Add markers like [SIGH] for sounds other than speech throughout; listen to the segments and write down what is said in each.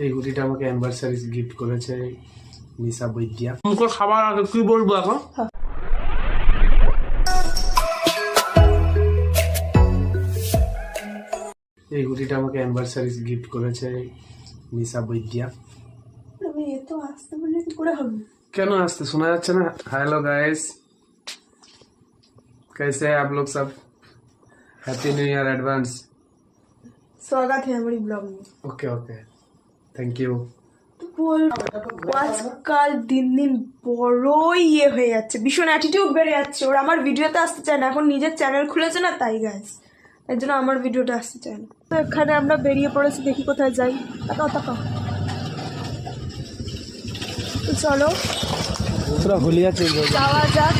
এই হুডিটা আমাকে anniversary gift করেছে নিশা বৈদ্যা মুখে খাবার আগে কি বলবো এখন এই হুডিটা আমাকে অ্যানিভার্সারি গিফট করেছে নিশা বৈদ্যা আমি এত আসতে বললে কি করে হবে কেন আসতে শোনা যাচ্ছে না हेलो गाइस कैसे हैं आप लोग सब हैप्पी न्यू ईयर एडवांस स्वागत है हमारी ब्लॉग में ओके ओके থ্যাংক ইউ আজকাল দিন দিন বড়ই ইয়ে হয়ে যাচ্ছে। ভীষণ অ্যাটিটিউড বেড়ে যাচ্ছে। ওরা আমার ভিডিওতে আসতে চায় না। এখন নিজের চ্যানেল খুলেছে না তাই গাছ এর জন্য আমার ভিডিওটা আসতে চায় না। তো এখানে আমরা বেরিয়ে পড়েছি দেখি কোথায় যাই। তাকাও তাকাও। তো চলো। যাওয়া যাক।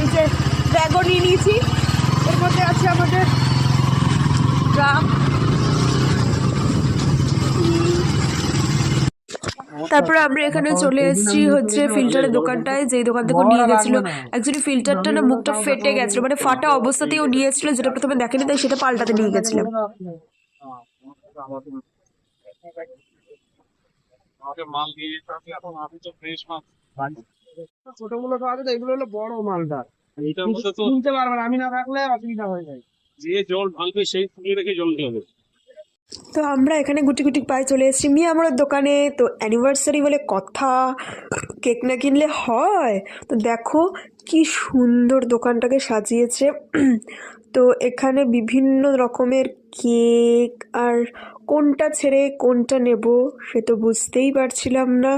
এই যে ব্যাগও নিয়ে নিয়েছি। এর মধ্যে আছে আমাদের ড্রাম তারপরে আমরা এখানে চলে এসেছি হচ্ছে ফিল্টারের দোকানটায় যেই দোকান থেকে নিয়ে গেছিল। অ্যাকচুয়ালি ফিল্টারটা না মুখটা ফেটে গেছিল মানে ফাটা অবস্থাতেই ও নিয়েছিল যেটা প্রথমে দেখেনি তাই সেটা পাল্টাতে নিয়ে গেছিলাম দিয়ে ছোটগুলো এগুলো হলো বড় মালটা। এইটার মধ্যে কিনতে পারবে না আমি না থাকলে অসুবিধা হয়ে যায়। যে জল ঢালবে সেই ফুলিয়ে রেখে জল ঢালবে তো আমরা এখানে গুটি গুটি পায়ে চলে এসেছি। মিয়া আমার দোকানে। তো অ্যানিভার্সারি বলে কথা। কেক না কিনলে হয়? তো দেখো কি সুন্দর দোকানটাকে সাজিয়েছে। [CLEARS THROAT] তো এখানে বিভিন্ন রকমের কেক আর কোনটা ছেড়ে কোনটা নেব সে তো বুঝতেই পারছিলাম না।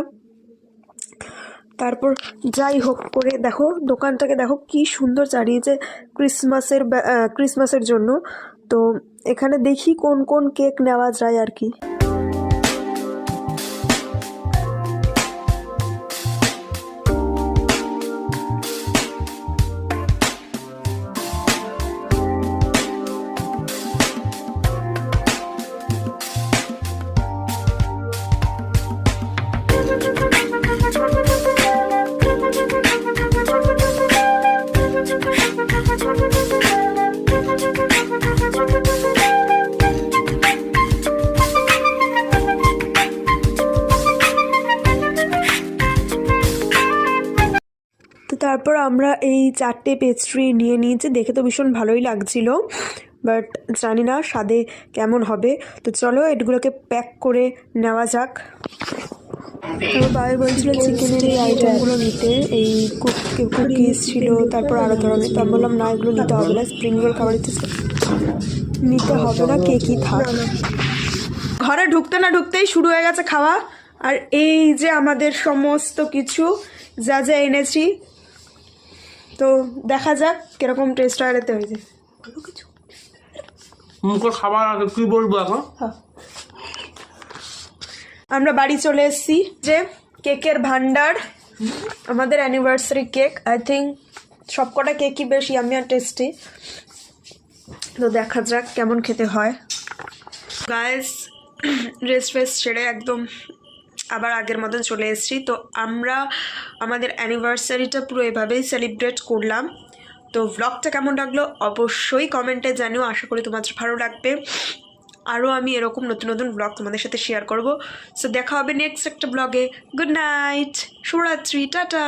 তারপর যাই হোক করে দেখো দোকানটাকে দেখো কি সুন্দর চারিয়েছে ক্রিসমাসের ক্রিসমাসের জন্য। তো এখানে দেখি কোন কোন কেক নেওয়া যায় আর কি। তারপর আমরা এই চারটে পেস্ট্রি নিয়ে নিয়েছি। দেখে তো ভীষণ ভালোই লাগছিল বাট জানি না স্বাদে কেমন হবে। তো চলো এগুলোকে প্যাক করে নেওয়া যাক। বাবা বলছিল চিকেনের এই আইটেমগুলো নিতে, এই কুকিজ ছিল, তারপর আরও ধরনের। তো আমি বললাম, না, এগুলো নিতে হবে না স্প্রিং রোল খাবার নিতে হবে না, কে কী থাক। ঘরে ঢুকতে না ঢুকতেই শুরু হয়ে গেছে খাওয়া। আর এই যে আমাদের সমস্ত কিছু, যা যা এনেছি তো দেখা যাক কীরকম টেস্ট হয় এতে হয়েছে। কিছু মুখে খাবার আগে কি বলব এখন? হ্যাঁ। আমরা বাড়ি চলে এসেছি যে কেকের ভান্ডার আমাদের অ্যানিভার্সারি কেক আই থিঙ্ক সবকটা কেকই বেশ ইয়ামি আর টেস্টি তো দেখা যাক কেমন খেতে হয়। গায়েস রেস্ট ফ্রেস ছেড়ে একদম আবার আগের মতন চলে এসেছি। তো আমরা আমাদের অ্যানিভার্সারিটা পুরো এভাবেই সেলিব্রেট করলাম। তো ব্লগটা কেমন লাগল অবশ্যই কমেন্টে জানিও। আশা করি তোমাদের ভালো লাগবে। আরও আমি এরকম নতুন নতুন ব্লগ তোমাদের সাথে শেয়ার করব। সো দেখা হবে নেক্সট একটা ব্লগে গুড নাইট শুভরাত্রি। টাটা।